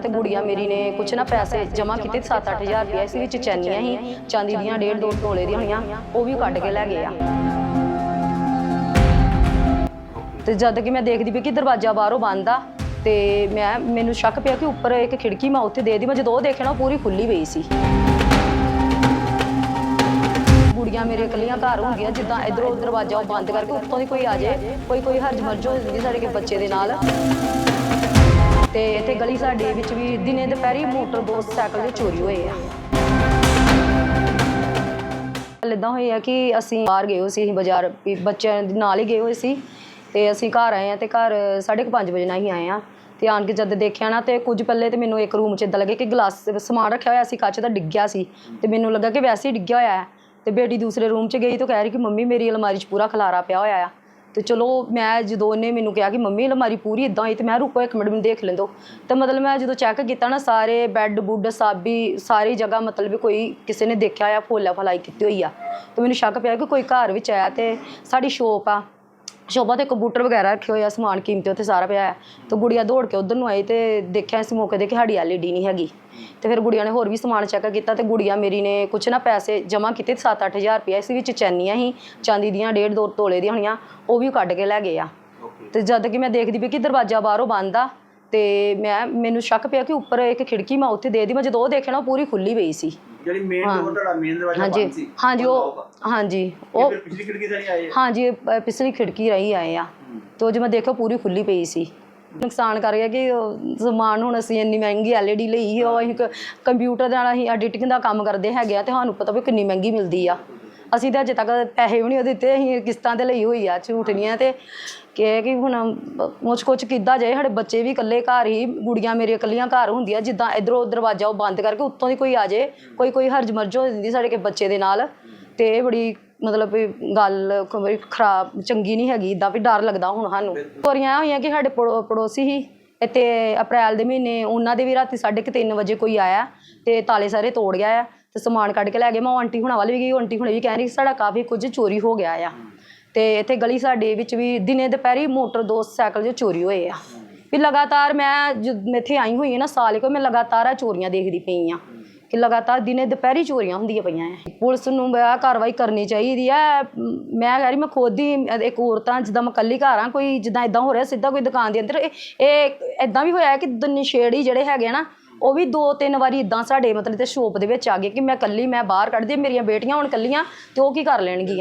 ਕੀਤਾ ਤੇ ਗੁੜੀਆ ਮੇਰੀ ਨੇ ਕੁਛ ਨਾ ਪੈਸੇ ਜਮਾ ਕੀਤੇ 7-8000 ਰੁਪਏ ਇਸ ਵਿੱਚ ਚੈਨੀਆਂ ਸੀ ਚਾਂਦੀ ਦੀਆਂ ਡੇਢ ਦੋ ਤੋਲੇ ਦੀਆਂ ਹੋਈਆਂ, ਉਹ ਵੀ ਕੱਢ ਕੇ ਲੈ ਗਏ ਆ। ਤੇ ਜਦ ਕਿ ਮੈਂ ਦੇਖਦੀ ਪਈ ਕਿ ਦਰਵਾਜ਼ਾ ਬਾਹਰੋਂ ਬੰਦ ਆ ਤੇ ਮੈਂ, ਮੈਨੂੰ ਸ਼ੱਕ ਪਿਆ ਕਿ ਉੱਪਰ ਇੱਕ ਖਿੜਕੀ ਮੈਂ ਉੱਥੇ ਦੇ ਦੀ ਮੈਂ ਜਦੋਂ ਉਹ ਦੇਖਿਆ ਨਾ ਉਹ ਪੂਰੀ ਖੁੱਲੀ ਪਈ ਸੀ। ਕੁੜੀਆਂ ਮੇਰੇ ਇਕੱਲੀਆਂ ਘਰ ਹੁੰਦੀਆਂ ਜਿੱਦਾਂ ਇਧਰੋਂ ਦਰਵਾਜ਼ਾ ਉਹ ਬੰਦ ਕਰਕੇ ਉੱਤੋਂ ਦੀ ਕੋਈ ਆ ਜਾਏ ਕੋਈ ਕੋਈ ਹਰਜ ਮਰਜ ਹੋ ਜਾਂਦੀ ਸਾਡੇ ਕੇ ਬੱਚੇ ਦੇ ਨਾਲ। ਤੇ ਇੱਥੇ ਗਲੀ ਸਾਡੇ ਵਿੱਚ ਵੀ ਦਿਨੇ ਦੁਪਹਿਰੀ ਮੋਟਰ ਦੋ ਸਾਈਕਲ ਦੇ ਚੋਰੀ ਹੋਏ ਆ। ਗੱਲ ਇਦਾਂ ਹੋਈ ਆ ਕਿ ਅਸੀਂ ਬਾਹਰ ਗਏ ਹੋਏ ਸੀ, ਅਸੀਂ ਬਾਜ਼ਾਰ ਵੀ ਬੱਚਿਆਂ ਦੇ ਨਾਲ ਹੀ ਗਏ ਹੋਏ ਸੀ ਤੇ ਅਸੀਂ ਘਰ ਆਏ ਆ ਤੇ ਘਰ 5:30 ਵਜੇ ਨਾਲ ਹੀ ਆਏ ਆ ਤੇ ਆਣ ਕੇ ਜਦ ਦੇਖਿਆ ਨਾ ਤੇ ਕੁਝ ਪੱਲੇ ਤੇ ਮੈਨੂੰ ਇੱਕ ਰੂਮ 'ਚ ਇਦਾਂ ਲੱਗੇ ਕਿ ਗਲਾਸ ਸਮਾਨ ਰੱਖਿਆ ਹੋਇਆ ਸੀ, ਕੱਚ ਦਾ ਡਿੱਗਿਆ ਸੀ ਤੇ ਮੈਨੂੰ ਲੱਗਾ ਕਿ ਵੈਸੇ ਹੀ ਡਿੱਗਿਆ ਹੋਇਆ ਹੈ ਤੇ ਬੇਟੀ ਦੂਸਰੇ ਰੂਮ 'ਚ ਗਈ ਤਾਂ ਕਹਿ ਰਹੀ ਕਿ ਮੰਮੀ ਮੇਰੀ ਅਲਮਾਰੀ 'ਚ ਪੂਰਾ ਖਲਾਰਾ ਪਿਆ ਹੋਇਆ ਆ। ਤੇ ਚਲੋ ਮੈਂ ਜਦੋਂ ਉਹਨੇ ਮੈਨੂੰ ਕਿਹਾ ਕਿ ਮੰਮੀ ਅਲਮਾਰੀ ਪੂਰੀ ਇਦਾਂ ਹੋਈ ਤੇ ਮੈਂ ਰੁਕੋ ਇੱਕ ਮਿੰਟ, ਮੈਨੂੰ ਦੇਖ ਲੈਂਦੋ। ਤੇ ਮਤਲਬ ਮੈਂ ਜਦੋਂ ਚੈੱਕ ਕੀਤਾ ਨਾ, ਸਾਰੇ ਬੈੱਡ ਬੁੱਡ ਸਾਬੀ, ਸਾਰੀ ਜਗ੍ਹਾ ਮਤਲਬ ਵੀ ਕੋਈ ਕਿਸੇ ਨੇ ਦੇਖਿਆ ਆ ਫੋਲਾ ਫਲਾਈ ਕੀਤੀ ਹੋਈ ਆ। ਤੇ ਮੈਨੂੰ ਸ਼ੱਕ ਪਿਆ ਕਿ ਕੋਈ ਘਰ ਵਿੱਚ ਆਇਆ ਤੇ ਸਾਡੀ ਸ਼ੋਪ ਆ। ਸ਼ੋਭਾ ਤੇ ਕੰਪਿਊਟਰ ਵਗੈਰਾ ਰੱਖੇ ਹੋਏ ਆ, ਸਮਾਨ ਕੀਮਤੀ ਉੱਥੇ ਸਾਰਾ ਪਿਆ ਹੈ ਤੇ ਗੁੜੀਆ ਦੌੜ ਕੇ ਉਧਰ ਨੂੰ ਆਈ ਤੇ ਦੇਖਿਆ ਇਸ ਮੌਕੇ ਤੇ ਕਿ ਸਾਡੀ ਐਲਈਡੀ ਨਹੀਂ ਹੈਗੀ। ਤੇ ਫਿਰ ਗੁੜੀਆ ਨੇ ਹੋਰ ਵੀ ਸਮਾਨ ਚੈੱਕ ਕੀਤਾ ਤੇ ਗੁੜੀਆ ਮੇਰੀ ਨੇ ਕੁਛ ਨਾ ਪੈਸੇ ਜਮ੍ਹਾਂ ਕੀਤੇ 7-8000 ਰੁਪਏ ਇਸ ਵਿੱਚ ਚੈਨੀਆਂ ਸੀ ਚਾਂਦੀ ਦੀਆਂ ਡੇਢ ਦੋ ਤੋਲੇ ਦੀਆਂ ਹੋਈਆਂ ਉਹ ਵੀ ਕੱਢ ਕੇ ਲੈ ਗਏ ਆ। ਤੇ ਜਦ ਕਿ ਮੈਂ ਦੇਖਦੀ ਪਈ ਕਿ ਦਰਵਾਜ਼ਾ ਬਾਹਰੋਂ ਬੰਦ ਆ ਤੇ ਮੈਂ ਮੈਨੂੰ ਸ਼ੱਕ ਪਿਆ ਕਿ ਉੱਪਰ ਇੱਕ ਖਿੜਕੀ ਮੈਂ ਉੱਥੇ ਦੇ ਦੀ ਮੈਂ ਜਦੋਂ ਉਹ ਦੇਖਿਆ ਨਾ ਉਹ ਪੂਰੀ ਖੁੱਲੀ ਪਈ ਸੀ। ਜਿਹੜੀ ਮੇਨ ਡੋਰ ਤੁਹਾਡਾ ਮੇਨ ਦਰਵਾਜ਼ਾ ਹਾਂਜੀ। ਬੰਦ ਸੀ ਹਾਂਜੀ ਉਹ ਹਾਂਜੀ। ਉਹ ਪਿਛਲੀ ਖਿੜਕੀ ਤੋਂ ਨਹੀਂ ਆਏ? ਹਾਂਜੀ ਪਿਛਲੀ ਖਿੜਕੀ ਰਹੀ ਆਏ ਆ। ਤੇ ਉਹ ਜੇ ਮੈਂ ਦੇਖਿਆ ਪੂਰੀ ਖੁੱਲੀ ਪਈ ਸੀ। ਨੁਕਸਾਨ ਕਰ ਗਿਆ ਕਿ ਉਹ ਸਮਾਨ ਹੁਣ ਅਸੀਂ ਇੰਨੀ ਮਹਿੰਗੀ ਐਲਈਡੀ ਲਈ ਉਹ ਅਸੀਂ ਕ- ਕੰਪਿਊਟਰ ਦੇ ਨਾਲ ਅਸੀਂ ਐਡੀਟਿੰਗ ਦਾ ਕੰਮ ਕਰਦੇ ਹੈਗੇ ਆ ਤੇ ਸਾਨੂੰ ਪਤਾ ਵੀ ਕਿੰਨੀ ਮਹਿੰਗੀ ਮਿਲਦੀ ਆ। ਅਸੀਂ ਤਾਂ ਅਜੇ ਤੱਕ ਪੈਸੇ ਵੀ ਨਹੀਂ ਉਹਦੇ ਦਿੱਤੇ, ਅਸੀਂ ਕਿਸ਼ਤਾਂ ਤੇ ਲਈ ਹੋਈ ਆ, ਝੂਠ ਨਹੀਂ ਆ ਤੇ ਕਿ ਕਿ ਹੁਣ ਮੁੱਛ ਕੁਛ ਕਿੱਦਾਂ ਜਾਏ, ਸਾਡੇ ਬੱਚੇ ਵੀ ਇਕੱਲੇ ਘਰ ਹੀ, ਗੁੜੀਆਂ ਮੇਰੀਆਂ ਇਕੱਲੀਆਂ ਘਰ ਹੁੰਦੀਆਂ, ਜਿੱਦਾਂ ਇਧਰੋਂ ਦਰਵਾਜ਼ਾ ਉਹ ਬੰਦ ਕਰਕੇ ਉੱਤੋਂ ਦੀ ਕੋਈ ਆ ਜਾਏ, ਕੋਈ ਕੋਈ ਹਰਜ ਮਰਜ ਹੋ ਜਾਂਦੀ ਸਾਡੇ ਕੇ ਬੱਚੇ ਦੇ ਨਾਲ ਤੇ ਇਹ ਬੜੀ ਮਤਲਬ ਵੀ ਗੱਲ ਕ- ਬੜੀ ਖਰਾਬ ਚੰਗੀ ਨਹੀਂ ਹੈਗੀ ਇਦਾਂ ਵੀ ਡਰ ਲੱਗਦਾ ਹੁਣ ਸਾਨੂੰ। ਚੋਰੀਆਂ ਹੋਈਆਂ ਕਿ ਸਾਡੇ ਪੜੋ- ਪੜੋਸੀ ਹੀ ਇੱਥੇ ਅਪ੍ਰੈਲ ਦੇ ਮਹੀਨੇ ਉਹਨਾਂ ਦੇ ਵੀ ਰਾਤੀ 3:30 ਵਜੇ ਕੋਈ ਆਇਆ ਤੇ ਤਾਲੇ ਸਾਰੇ ਤੋੜ ਗਿਆ ਆ ਤੇ ਸਮਾਨ ਕੱਢ ਕੇ ਲੈ ਗਏ। ਮੈਂ ਉਹ ਆਂਟੀ ਹੁਣਾਂ ਵੱਲ ਵੀ ਗਈ ਉਹ ਆਂਟੀ ਹੁਣੇ ਵੀ ਕਹਿ ਰਹੀ ਕਿ ਸਾਡਾ ਕਾਫੀ ਕੁਝ ਚੋਰੀ ਹੋ ਗਿਆ ਆ। ਤੇ ਇੱਥੇ ਗਲੀ ਸਾਡੇ ਵਿੱਚ ਵੀ ਦਿਨੇ ਦੁਪਹਿਰੀ ਮੋਟਰ ਦੋ ਸਾਈਕਲ ਜੋ ਚੋਰੀ ਹੋਏ ਆ। ਵੀ ਲਗਾਤਾਰ ਮੈਂ ਜਦ ਇੱਥੇ ਆਈ ਹੋਈ ਹਾਂ ਨਾ ਸਾਲ ਕੋ ਮੈਂ ਲਗਾਤਾਰ ਆ ਚੋਰੀਆਂ ਦੇਖਦੀ ਪਈ ਆ। ਕਿ ਲਗਾਤਾਰ ਦਿਨੇ ਦੁਪਹਿਰੀ ਚੋਰੀਆਂ ਹੁੰਦੀਆਂ ਪਈਆਂ ਆ ਪੁਲਿਸ ਨੂੰ ਆ ਕਾਰਵਾਈ ਕਰਨੀ ਚਾਹੀਦੀ ਆ ਮੈਂ ਕਹਿ ਰਹੀ ਮੈਂ ਖੁਦ ਹੀ ਇੱਕ ਔਰਤਾਂ, ਜਿੱਦਾਂ ਮੈਂ ਇਕੱਲੀ ਘਰ ਆ, ਕੋਈ ਜਿੱਦਾਂ ਇਦਾਂ ਹੋ ਰਿਹਾ, ਸਿੱਧਾ ਕੋਈ ਦੁਕਾਨ ਦੇ ਅੰਦਰ। ਇਹ ਇਹ ਇਦਾਂ ਵੀ ਹੋਇਆ ਕਿ ਨਸ਼ੇੜੀ ਜਿਹੜੇ ਹੈਗੇ ਆ ਨਾ, ਉਹ ਵੀ ਦੋ ਤਿੰਨ ਵਾਰੀ ਇਦਾਂ ਸਾਡੇ ਮਤਲਬ ਤੇ ਸ਼ੋਪ ਦੇ ਵਿੱਚ ਆ ਗਏ ਕਿ ਮੈਂ ਇਕੱਲੀ, ਮੈਂ ਬਾਹਰ ਕੱਢਦੀ ਮੇਰੀਆਂ ਬੇਟੀਆਂ ਹੁਣ ਇਕੱਲੀਆਂ ਤੇ ਉਹ ਕੀ ਕਰ ਲੈਣਗੀਆਂ।